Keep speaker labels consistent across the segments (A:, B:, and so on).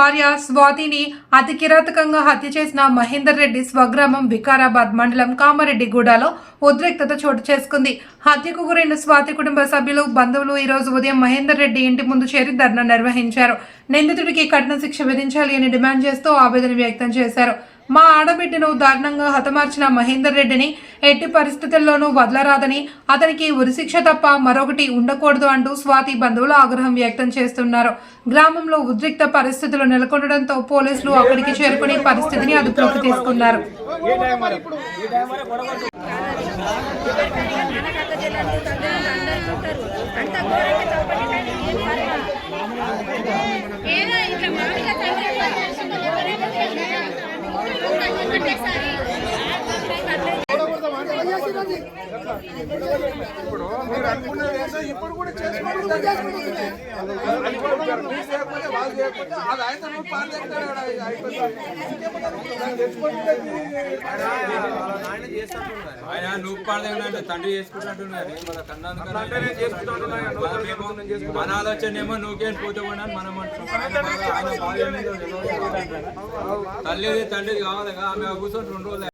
A: భార్య స్వాతిని అతి కిరాతకంగా హత్య చేసిన మహేందర్ రెడ్డి స్వగ్రామం వికారాబాద్ మండలం కామారెడ్డిగూడలో ఉద్రిక్తత చోటు చేసుకుంది. హత్యకు గురైన స్వాతి కుటుంబ సభ్యులు బంధువులు ఈరోజు ఉదయం మహేందర్ రెడ్డి ఇంటి ముందు చేరి ధర్నా నిర్వహించారు. నిందితుడికి కఠిన శిక్ష విధించాలి అని డిమాండ్ చేస్తూ ఆవేదన వ్యక్తం చేశారు. మా ఆడబిడ్డను దారుణంగా హతమార్చిన మహేందర్ రెడ్డిని ఎట్టి పరిస్థితుల్లోనూ వదలరాదని అతనికి ఉరిశిక్ష తప్ప మరొకటి ఉండకూడదు అంటూ స్వాతి బంధువులు ఆగ్రహం వ్యక్తం చేస్తున్నారు. గ్రామంలో ఉద్రిక్త పరిస్థితులు నెలకొనడంతో పోలీసులు అక్కడికి చేరుకుని పరిస్థితిని అదుపులోకి తీసుకున్నారు.
B: అంత
C: ఇప్పుడు కూడా చేసుకోవడం ఇప్పుడు కూడా చేసుకోవాలి వాళ్ళు అది ఆయన నువ్వు పాలు
D: ఆయన నువ్వు తండ్రి చేసుకుంటున్నాడు మన కన్నా మన ఆలోచన ఏమో నువ్వుకేం పోతే మనం అంటున్నాం తల్లిది తండ్రిది కావాలి ఆమె కూర్చొని రెండు రోజులు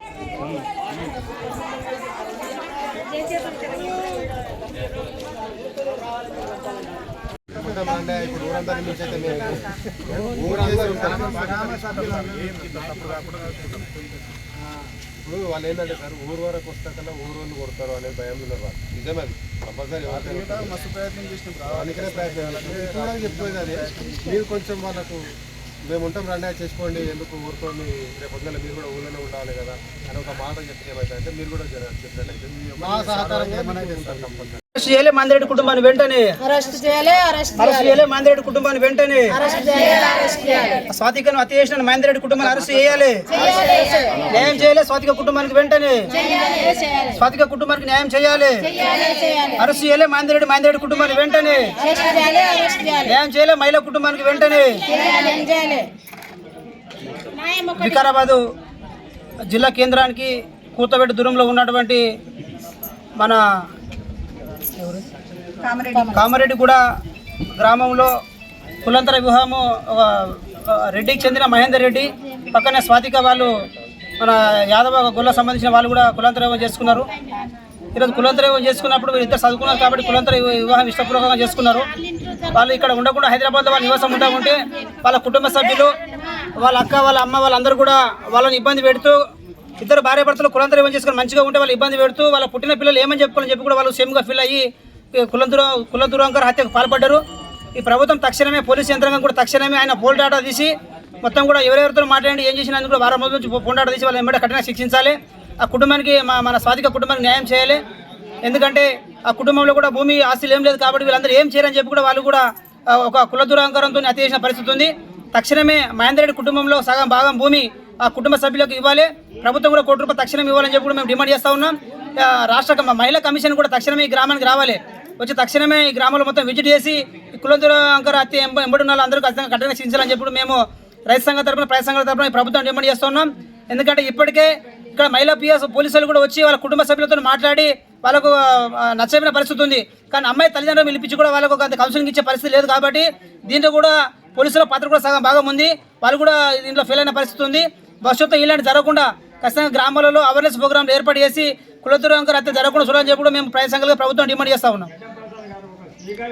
E: ఇప్పుడు ఊరంతా నుంచి అయితే మేము ఊరంతా ఉంటాం. ఇప్పుడు వాళ్ళు ఏంటంటే సార్ ఊరు వరకు వస్తాకల్లా ఊరు వాళ్ళు కొడతారు అనే భయం ఉన్నారు వాళ్ళు నిజమే అది. కంపల్సరీ మస్తు ప్రయత్నం చేసినాం అందుకనే ప్రయత్నం చెప్పేది అదే మీరు కొంచెం వాళ్ళకు మేము ఉంటాం రండి చేసుకోండి ఎందుకు ఊరుతో రేపు పొద్దున్న మీరు కూడా ఊళ్ళోనే ఉండాలి కదా అని ఒక మాట చెప్తే ఏమైతే అంటే మీరు కూడా చెప్పినట్లయితే మా సహకారం
F: అరెస్ట్ చేయలే మందిరెడ్డి కుటుంబాన్ని వెంటనే.
G: అరెస్ట్ చేయాలి అరెస్ట్
F: అరెస్ట్ చేయలే. మందిరెడ్డి కుటుంబాన్ని వెంటనే. స్వాతికను హత్య చేసిన మందిరెడ్డి కుటుంబాన్ని అరెస్ట్ చేయాలి. న్యాయం చేయలే స్వాతిక కుటుంబానికి వెంటనే. స్వాతిక కుటుంబానికి న్యాయం చేయాలి. అరెస్ట్ చేయలే మందిరెడ్డి మందిరెడ్డి కుటుంబాన్ని వెంటనే. న్యాయం చేయలే మహిళా కుటుంబానికి వెంటనే. వికారాబాదు జిల్లా కేంద్రానికి కూతబెట్టు దూరంలో ఉన్నటువంటి మన ఎవరు? కామారెడ్డిగూడ గ్రామంలో కులంతర వివాహము రెడ్డికి చెందిన మహేందర్ రెడ్డి పక్కనే స్వాతిక వాళ్ళు మన యాదవ గొల్ల సంబంధించిన వాళ్ళు కూడా కులాంతర వివాహం చేసుకున్నారు. ఈరోజు కులాంతర వివాహం చేసుకున్నప్పుడు వీళ్ళు ఇద్దరు చదువుకున్నారు కాబట్టి కులాంతర వివాహం ఇష్టపూర్వకంగా చేసుకున్నారు. వాళ్ళు ఇక్కడ ఉండకుండా హైదరాబాద్లో వాళ్ళ నివాసం ఉంటా ఉంటే వాళ్ళ కుటుంబ సభ్యులు వాళ్ళ అక్క వాళ్ళ అమ్మ వాళ్ళందరూ కూడా వాళ్ళని ఇబ్బంది పెడుతూ ఇద్దరు భార్య భర్తలు కులంతర ఏం చేసుకొని మంచిగా ఉంటే వాళ్ళు ఇబ్బంది పెడుతూ వాళ్ళ పుట్టిన పిల్లలు ఏమని చెప్పుకోవాలని చెప్పి కూడా వాళ్ళు సేమ్గా ఫీల్ అయ్యి కులంతుర కులదురంకర్ హత్యకు పాల్పడ్డారు. ఈ ప్రభుత్వం తక్షణమే పోలీసు యంత్రాంగం కూడా తక్షణమే ఆయన పోల్ డాటా తీసి మొత్తం కూడా ఎవరెవరితో మాట్లాడి ఏం చేసినందుకు కూడా వారం రోజుల నుంచి ఫోన్ డాటా తీసి వాళ్ళు వెంబడి కఠిన శిక్షించాలి. ఆ కుటుంబానికి మా మన స్వాధిక కుటుంబానికి న్యాయం చేయాలి. ఎందుకంటే ఆ కుటుంబంలో కూడా భూమి ఆస్తులు ఏం లేదు కాబట్టి వీళ్ళందరూ ఏం చేయరని చెప్పి కూడా వాళ్ళు కూడా ఒక కుల దురాంకరంతో హత్య చేసిన పరిస్థితి ఉంది. తక్షణమే మహేందర్ రెడ్డి కుటుంబంలో సగం భాగం భూమి ఆ కుటుంబ సభ్యులకు ఇవ్వాలి. ప్రభుత్వం కూడా కోటి రూపాయలు తక్షణం ఇవ్వాలని చెప్పి కూడా మేము డిమాండ్ చేస్తా ఉన్నాం. రాష్ట్ర మహిళా కమిషన్ కూడా తక్షణమే ఈ గ్రామానికి రావాలి. వచ్చి తక్షణమే ఈ గ్రామంలో మొత్తం విజిట్ చేసి ఈ కులంతుల అంకర హత్య ఎంబ- అందరూ ఖచ్చితంగా కఠిన శిక్షించాలని చెప్పి మేము రైతు సంఘం తరపున ప్రజా సంఘాల తరపున ప్రభుత్వం డిమాండ్ చేస్తున్నాం ఎందుకంటే ఇప్పటికే ఇక్కడ మహిళా పిఎస్ పోలీసులు కూడా వచ్చి వాళ్ళ కుటుంబ సభ్యులతో మాట్లాడి వాళ్ళకు ఆ, నచ్చమైన పరిస్థితి ఉంది. కానీ అమ్మాయి తల్లిదండ్రులు పిలిపించి కూడా వాళ్ళకు అంత కౌన్సిలింగ్ ఇచ్చే పరిస్థితి లేదు కాబట్టి దీంట్లో కూడా పోలీసుల పాత్ర కూడా సగం భాగం ఉంది. వాళ్ళు కూడా దీంట్లో ఫెయిల్ అయిన పరిస్థితి ఉంది. భవిష్యత్తు ఇలాంటి జరగకుండా ఖచ్చితంగా గ్రామాలలో అవేర్నెస్ ప్రోగ్రాంలు ఏర్పాటు చేసి కులతురంకర్ హత్య జరగకుండా చూడాలని చెప్పి మేము ప్రజా సంఘాలుగా ప్రభుత్వం డిమాండ్ చేస్తా ఉన్నాం.